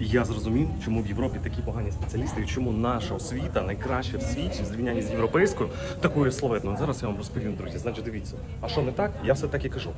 І я зрозумів, чому в Європі такі погані спеціалісти, і чому наша освіта найкраща в світі в зрівнянні з європейською, такою словетною. Зараз я вам розповім, друзі. Значить, дивіться. А що не так? Я все так і кажу.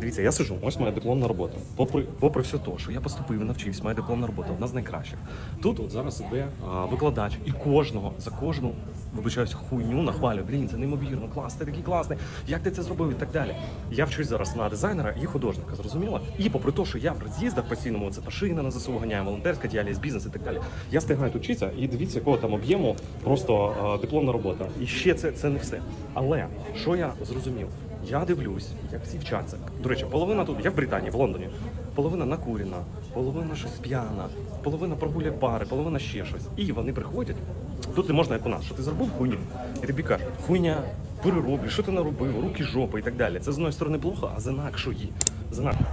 Дивіться, я сижу, ось моя дипломна робота. Попри, попри все те, що я поступив навчився, моя дипломна робота одна з найкращих. Тут от зараз іде викладач, і кожного за кожну, вибачаюся, хуйню нахвалює. Блін, це неймовірно, клас, ти такий класний. Як ти це зробив і так далі. Я вчусь зараз на дизайнера і художника, зрозуміло? І попри те, що я в роз'їздах постійному, це машина на ЗСУ ганяє, волонтерська діяльність, бізнес і так далі. Я встигаю тут вчитися і дивіться, якого там об'єму просто а, дипломна робота. І ще це, це не все. Але що я зрозумів? Я дивлюсь, як всі вчаться. До речі, половина тут, я в Британії, в Лондоні. Половина накурена, половина щось п'яна, половина прогуляє пари, половина ще щось. І вони приходять. Тут не можна, як у нас, що ти зробив хуйню, і тобі кажуть, хуйня, перероблю, що ти наробив, руки жопи і так далі. Це з одної сторони плохо, а з інакшої.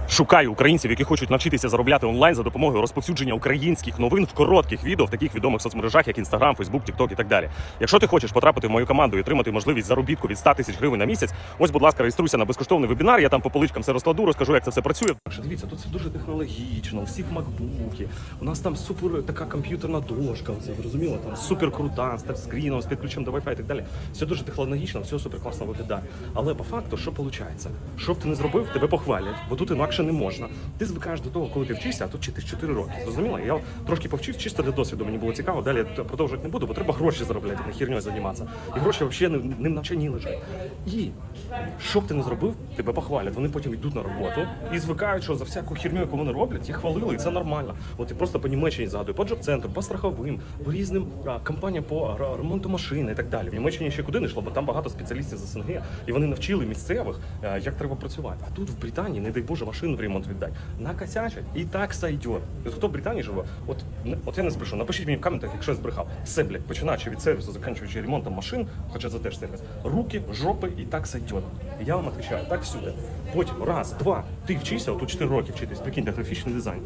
Шукаю українців, які хочуть навчитися заробляти онлайн за допомогою розповсюдження українських новин в коротких відео в таких відомих соцмережах, як Instagram, Facebook, TikTok і так далі. Якщо ти хочеш потрапити в мою команду і отримати можливість заробітку від 100 тисяч гривень на місяць, ось, будь ласка, реєструйся на безкоштовний вебінар. Я там по поличкам все розкладу, розкажу, як це все працює. Дивіться, тут все дуже технологічно, у всіх макбуки. У нас там супер така комп'ютерна дошка, це зрозуміло, там супер крута, з тачскріном, з підключенням до Wi-Fi і так далі. Все дуже технологічно, все супер класно виглядає. Але по факту, що виходить? Що б ти не зробив, тебе похвалять, бо тут інакше не можна. Ти звикаєш до того, коли ти вчишся, а тут вчитись 4 роки. Зрозуміло? Я трошки повчив чисто для досвіду. Мені було цікаво. Далі я продовжувати не буду, бо треба гроші заробляти, не хірньою займатися. І гроші взагалі не в навчанні лежать. І що б ти не зробив, тебе похвалять. Вони потім йдуть на роботу і звикають, що за всяку хірню, яку вони роблять, їх хвалили, і це нормально. От і просто по Німеччині згадую, по джоб-центру, по страховим, по різним компаніям по ремонту машин і так далі. В Німеччині ще куди не йшло, бо там багато спеціалістів з СНГ, і вони навчили місцевих, е, як треба працювати. А тут в Британії, не дай Боже, машину в ремонт віддай. Накосячать і так сойдет. Хто в Британії живе? От, от я не збрешу. Напишіть мені в коментах, якщо я збрехав. Все, блядь, починаючи від сервісу, закінчуючи ремонтом машин, хоча це теж сервіс. Руки, жопи і так сойдет. Я вам відповідаю, так всюди. Потім раз, два, ти вчися, от у 4 роки вчитись, прикиньте, графічний дизайн.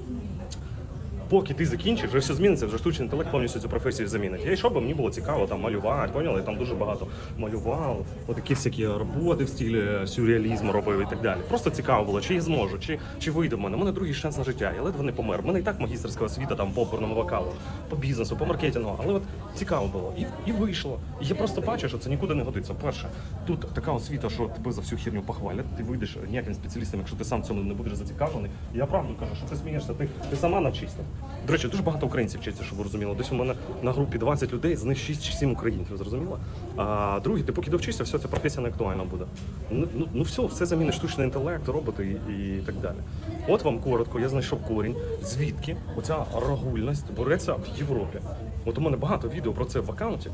Поки ти закінчиш, вже все зміниться, вже штучний інтелект повністю цю професію замінить. Я йшов, бо мені було цікаво там малювати, поняли? Там дуже багато малював, отакі всякі роботи в стилі сюрреалізму робив і так далі. Просто цікаво було, чи я зможу, чи, чи вийде в мене. У мене другий шанс на життя. Я ледве не помер. У мене і так магістерська освіта там по оперному вокалу, по бізнесу, по маркетингу. Але от цікаво було. І, і вийшло. І я просто бачу, що це нікуди не годиться. Перше, тут така освіта, що тебе за всю херню похвалять. Ти вийдеш ніяким спеціалістом, якщо ти сам цьому не будеш зацікавлений. Я правду кажу, що ти смієшся, ти, ти сама навчишся. До речі, дуже багато українців вчиться, щоб ви розуміли. Десь у мене на групі 20 людей, з них 6 чи 7 українців, зрозуміло? А другі, ти поки довчишся, все, ця професія не актуальна буде. Ну, ну, ну все, все замінить штучний інтелект, роботи і, і так далі. От вам коротко, я знайшов корінь, звідки оця рагульність береться в Європі. От у мене багато відео про це в аккаунті.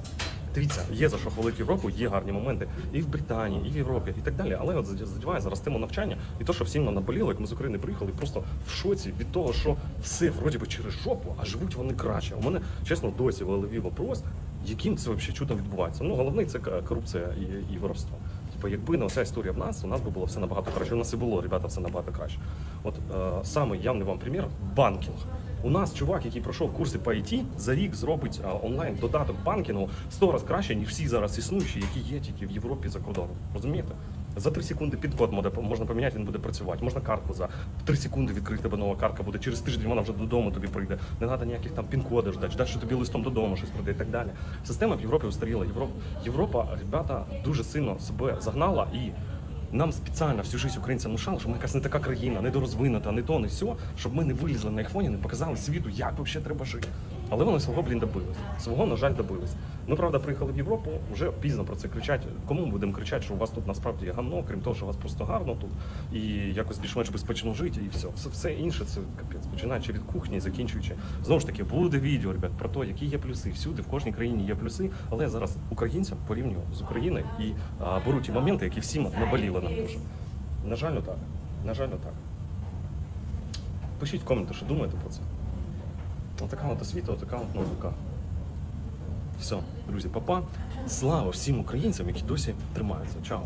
Дивіться, є за що хвалити Європу, є гарні моменти і в Британії, і в Європі, і так далі. Але от задіває зараз тему навчання і то, що всім нам наболіло, як ми з України приїхали, просто в шоці від того, що все вроді би через жопу, а живуть вони краще. У мене чесно досі в голові вопрос, яким це взагалі чудом відбувається. Ну головний це корупція і, і воровство. Типу, якби не оця історія в нас, у нас би було все набагато краще. У нас і було, ребята, все набагато краще. От е, саме явний вам примір банкінг. У нас чувак, який пройшов курси по IT, за рік зробить а, онлайн додаток банкінгу 100 разів краще, ніж всі зараз існуючі, які є тільки в Європі за кордоном. Розумієте? За 3 секунди підкод можна поміняти, він буде працювати. Можна картку за 3 секунди відкрити тебе нова картка буде. Через тиждень вона вже додому тобі прийде. Не треба ніяких там пін-кодів ждати, ждати, що тобі листом додому щось прийде і так далі. Система в Європі устаріла. Європа, Європа, ребята, дуже сильно себе загнала і нам спеціально всю життя українцям внушали, що ми якась не така країна, недорозвинута, не то, не сьо, щоб ми не вилізли на їх фоні, не показали світу, як взагалі треба жити. Але вони свого, блін, добились. Свого, на жаль, добились. Ми, правда, приїхали в Європу, вже пізно про це кричать. Кому ми будемо кричати, що у вас тут насправді гамно, крім того, що у вас просто гарно тут і якось більш-менш безпечно жити, і все. Все, все інше це капець, починаючи від кухні, закінчуючи. Знову ж таки, буде відео, ребят, про те, які є плюси. Всюди, в кожній країні є плюси, але я зараз українцям порівнюю з Україною і а, беру ті моменти, які всім наболіли нам дуже. На жаль, так. На жаль, так. Пишіть в коменти, що думаєте про це. Отака от освіта, от наука. Все, друзі, папа. Слава всім українцям, які досі тримаються. Чао.